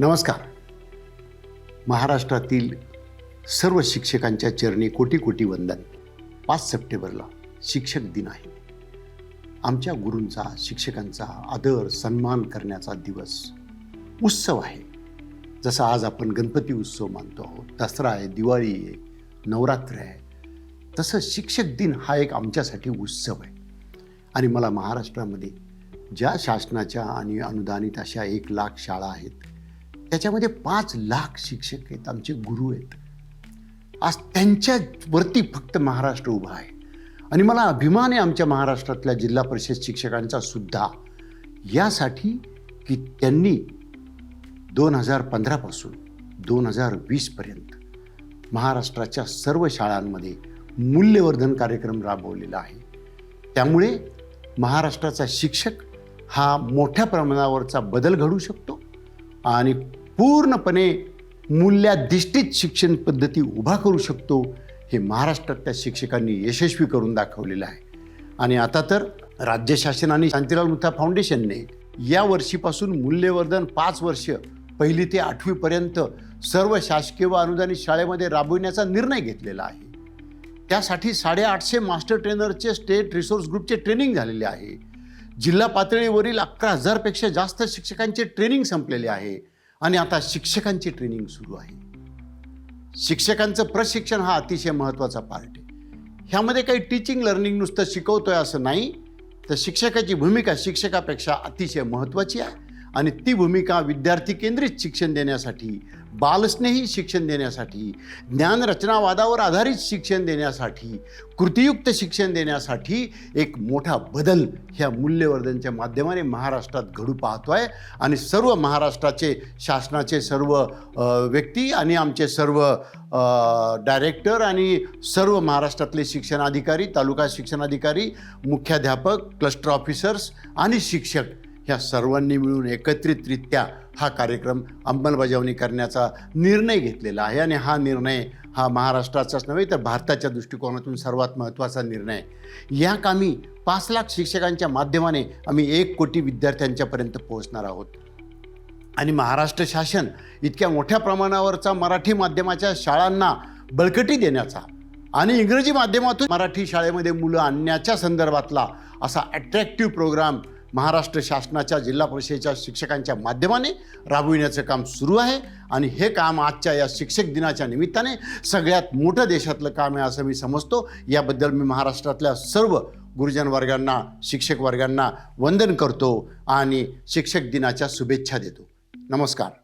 नमस्कार. महाराष्ट्रातील सर्व शिक्षकांच्या चरणी कोटी कोटी वंदन. पाच सप्टेंबरला शिक्षक दिन आहे. आमच्या गुरूंचा शिक्षकांचा आदर सन्मान करण्याचा दिवस उत्सव आहे. जसं आज आपण गणपती उत्सव मानतो आहोत दसरा आहे दिवाळी आहे नवरात्र आहे. तसं शिक्षक दिन हा एक आमच्यासाठी उत्सव आहे. आणि मला महाराष्ट्रामध्ये ज्या शासनाच्या आणि अनुदानित अशा एक लाख शाळा आहेत त्याच्यामध्ये पाच लाख शिक्षक आहेत आमचे गुरु आहेत. आज त्यांच्यावरती फक्त महाराष्ट्र उभा आहे. आणि मला अभिमान आहे आमच्या महाराष्ट्रातल्या जिल्हा परिषद शिक्षकांचा सुद्धा. यासाठी की त्यांनी दोन हजार पंधरापासून दोन हजार वीसपर्यंत महाराष्ट्राच्या सर्व शाळांमध्ये मूल्यवर्धन कार्यक्रम राबवलेला आहे. त्यामुळे महाराष्ट्राचा शिक्षक हा मोठ्या प्रमाणावरचा बदल घडू शकतो आणि पूर्णपणे मूल्याधिष्ठित शिक्षण पद्धती उभा करू शकतो हे महाराष्ट्रातल्या शिक्षकांनी यशस्वी करून दाखवलेलं आहे. आणि आता तर राज्य शासन आणि शांतीलाल मुथा फाउंडेशनने या वर्षीपासून मूल्यवर्धन पाच वर्ष पहिली ते आठवीपर्यंत सर्व शासकीय व अनुदानित शाळेमध्ये राबविण्याचा निर्णय घेतलेला आहे. त्यासाठी साडेआठशे मास्टर ट्रेनरचे स्टेट रिसोर्स ग्रुपचे ट्रेनिंग झालेले आहे. जिल्हा पातळीवरील अकरा हजारपेक्षा जास्त शिक्षकांचे ट्रेनिंग संपलेले आहे. आणि आता शिक्षकांची ट्रेनिंग सुरू आहे. शिक्षकांचं प्रशिक्षण हा अतिशय महत्त्वाचा पार्ट आहे. ह्यामध्ये काही टीचिंग लर्निंग नुसतं शिकवतोय असं नाही तर शिक्षकाची भूमिका शिक्षकापेक्षा अतिशय महत्त्वाची आहे. आणि ती भूमिका विद्यार्थी केंद्रित शिक्षण देण्यासाठी बालस्नेही शिक्षण देण्यासाठी ज्ञानरचनावादावर आधारित शिक्षण देण्यासाठी कृतीयुक्त शिक्षण देण्यासाठी एक मोठा बदल ह्या मूल्यवर्धनच्या माध्यमाने महाराष्ट्रात घडू पाहतो आहे आणि सर्व महाराष्ट्राचे शासनाचे सर्व व्यक्ती आणि आमचे सर्व डायरेक्टर आणि सर्व महाराष्ट्रातले शिक्षणाधिकारी तालुका शिक्षणाधिकारी मुख्याध्यापक क्लस्टर ऑफिसर्स आणि शिक्षक ह्या सर्वांनी मिळून एकत्रितरित्या हा कार्यक्रम अंमलबजावणी करण्याचा निर्णय घेतलेला आहे. आणि हा निर्णय हा महाराष्ट्राचाच नव्हे तर भारताच्या दृष्टिकोनातून सर्वात महत्त्वाचा निर्णय. या कामी पाच लाख शिक्षकांच्या माध्यमाने आम्ही एक कोटी विद्यार्थ्यांच्यापर्यंत पोहोचणार आहोत. आणि महाराष्ट्र शासन इतक्या मोठ्या प्रमाणावरचा मराठी माध्यमाच्या शाळांना बळकटी देण्याचा आणि इंग्रजी माध्यमातून मराठी शाळेमध्ये मुलं आणण्याच्या संदर्भातला असा अट्रॅक्टिव्ह प्रोग्राम महाराष्ट्र शासनाच्या जिल्हा परिषदेच्या शिक्षकांच्या माध्यमाने राबविण्याचं काम सुरू आहे. आणि हे काम आजच्या या शिक्षक दिनाच्या निमित्ताने सगळ्यात मोठं देशातलं काम आहे असं मी समजतो. याबद्दल मी महाराष्ट्रातल्या सर्व गुरुजन वर्गांना शिक्षक वर्गांना वंदन करतो आणि शिक्षक दिनाच्या शुभेच्छा देतो. नमस्कार.